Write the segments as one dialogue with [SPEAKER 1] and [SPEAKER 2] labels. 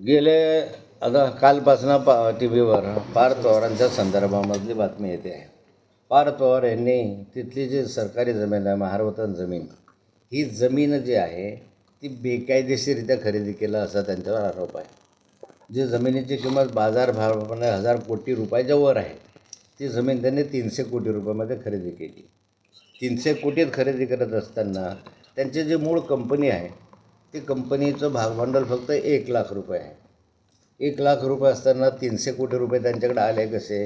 [SPEAKER 1] गेले आता कालपासनं पा टी व्हीवर पार पवारांच्या संदर्भामधली बातमी येते. आहे पार पवार यांनी तिथली जी सरकारी जमीन आहे महारवतन जमीन ही जमीन जी आहे ती बेकायदेशीरित्या खरेदी केलं असा त्यांच्यावर आरोप आहे. जी जमिनीची किंमत बाजारभावाने हजार कोटी रुपयाच्या वर आहे ती जमीन त्यांनी तीनशे कोटी रुपयामध्ये खरेदी केली. तीनशे कोटीत खरेदी करत असताना त्यांची जी मूळ कंपनी आहे ते कंपनीचं भागभांडवल फक्त एक लाख रुपये आहे. एक लाख रुपये असताना तीनशे कोटी रुपये त्यांच्याकडे आले कसे?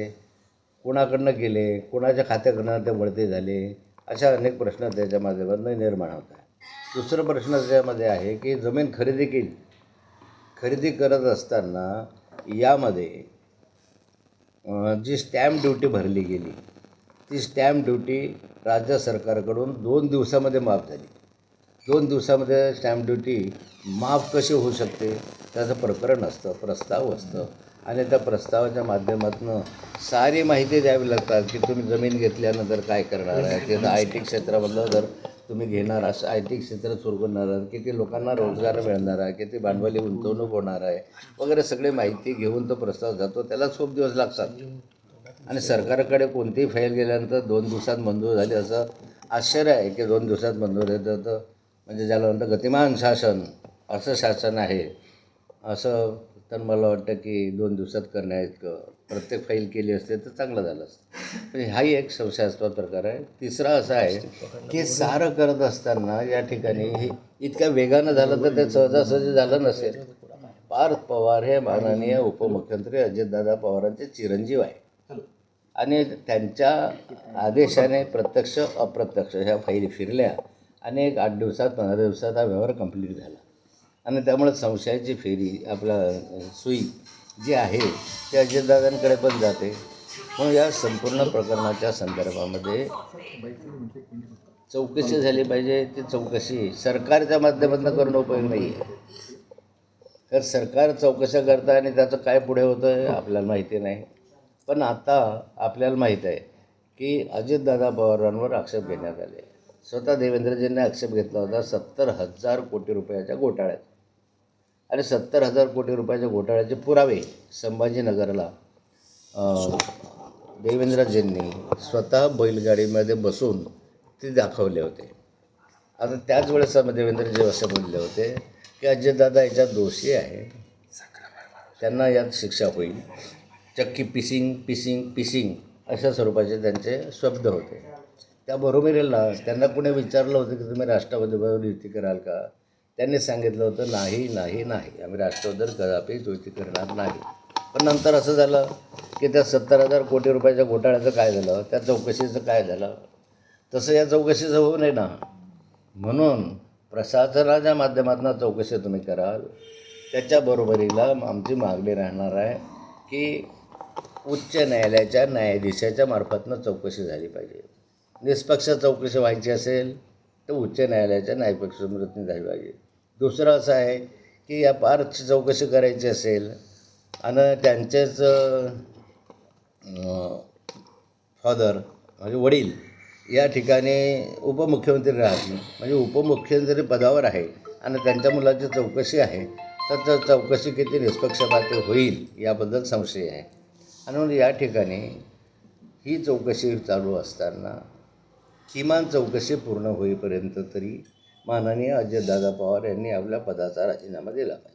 [SPEAKER 1] कोणाकडनं गेले? कोणाच्या खात्याकडनं ते वळते झाले? अशा अनेक प्रश्न त्याच्या माध्यमातून निर्माण होत आहे दुसरा प्रश्न त्याच्यामध्ये आहे की जमीन खरेदी केली. खरेदी करत असताना यामध्ये जी स्टॅम्प ड्युटी भरली गेली ती स्टॅम्प ड्युटी राज्य सरकारकडून दोन दिवसामध्ये माफ झाली. दोन दिवसामध्ये स्टॅम्प ड्युटी माफ कशी होऊ शकते? त्याचं प्रकरण असतं प्रस्ताव असतं. आणि त्या प्रस्तावाच्या माध्यमातून सारी माहिती द्यावी लागतात की तुम्ही जमीन घेतल्यानंतर काय करणार आहे? ते आय टी क्षेत्रामधलं जर तुम्ही घेणार असं आय टी क्षेत्र सुरू आहात किती लोकांना रोजगार मिळणार आहे किती भांडवली गुंतवणूक होणार आहे वगैरे सगळी माहिती घेऊन तो प्रस्ताव जातो. त्याला खूप दिवस लागतात. आणि सरकारकडे कोणतीही फाईल गेल्यानंतर दोन दिवसात मंजूर झाली असं आश्चर्य आहे की दोन दिवसात मंजूर येतं तर म्हणजे ज्याला म्हणतं गतिमान शासन असं शासन आहे. असं तर मला वाटतं की दोन दिवसात करण्याइतकं प्रत्येक फाईल केली असते तर चांगलं झालं असतं. म्हणजे हाही एक संशयास्पद प्रकार आहे. तिसरा असा आहे की सारं करत असताना या ठिकाणी हे इतक्या वेगानं झालं तर ते सहजासहजी झालं नसेल. पार्थ पवार हे माननीय उपमुख्यमंत्री अजितदादा पवारांचे चिरंजीव आहे. आणि त्यांच्या आदेशाने प्रत्यक्ष अप्रत्यक्ष ह्या फाईली फिरल्या. आणि एक आठ दिवसात पंधरा दिवसात हा व्यवहार कंप्लीट झाला. आणि त्यामुळे संशयाची फेरी आपला सुई जी आहे ती अजितदादांकडे पण जाते. म्हणून या संपूर्ण प्रकरणाच्या संदर्भामध्ये चौकशी झाली पाहिजे. ती चौकशी सरकारच्या माध्यमातून करणं उपयोग नाही आहे तर सरकार चौकशा करतं आणि त्याचं काय पुढे होतं आहे आपल्याला माहिती नाही. पण आता आपल्याला माहीत आहे की अजितदादा पवारांवर आक्षेप घेण्यात आले. स्वतः देवेंद्रजींनी आक्षेप घेतला होता सत्तर हजार कोटी रुपयाच्या घोटाळ्यात आणि सत्तर हजार कोटी रुपयाच्या घोटाळ्याचे पुरावे संभाजीनगरला देवेंद्रजींनी स्वतः बैलगाडीमध्ये बसून ते दाखवले होते. आता त्याच वेळेस देवेंद्रजी असे बोलले होते की अजितदादा याच्यात दोषी आहे. त्यांना यात शिक्षा होईल. चक्की पिसिंग पिसिंग पिसिंग अशा स्वरूपाचे त्यांचे शब्द होते. त्या बरोबरीला त्यांना कुणी विचारलं होतं की तुम्ही राष्ट्रवादीबरोबर युती कराल का? त्यांनी सांगितलं होतं नाही नाही नाही. आम्ही राष्ट्रवादीवर कदापि युती करणार नाही. पण नंतर असं झालं की त्या सत्तर हजार कोटी रुपयाच्या घोटाळ्याचं काय झालं? त्या चौकशीचं काय झालं? तसं या चौकशीचं होऊ नये ना. म्हणून प्रशासनाच्या माध्यमातून चौकशी तुम्ही कराल. त्याच्या बरोबरीला आमची मागणी राहणार आहे की उच्च न्यायालयाच्या न्यायाधीशाच्या मार्फतनं चौकशी झाली पाहिजे. निष्पक्ष चौकशी व्हायची असेल तर उच्च न्यायालयाच्या न्यायपक्षामृतनी झाली पाहिजे. दुसरं असं आहे की या पार्थची चौकशी करायची असेल आणि त्यांचेच फादर म्हणजे वडील या ठिकाणी उपमुख्यमंत्री राहत नाही. म्हणजे उपमुख्यमंत्री पदावर आहे आणि त्यांच्या मुलाची चौकशी आहे तर चौकशी किती निष्पक्षपाती होईल याबद्दल संशय आहे. आणि म्हणून या ठिकाणी ही चौकशी चालू असताना किमान चौकशी पूर्ण होईपर्यंत तरी माननीय अजितदादा पवार यांनी आपल्या पदाचा राजीनामा दिला पाहिजे.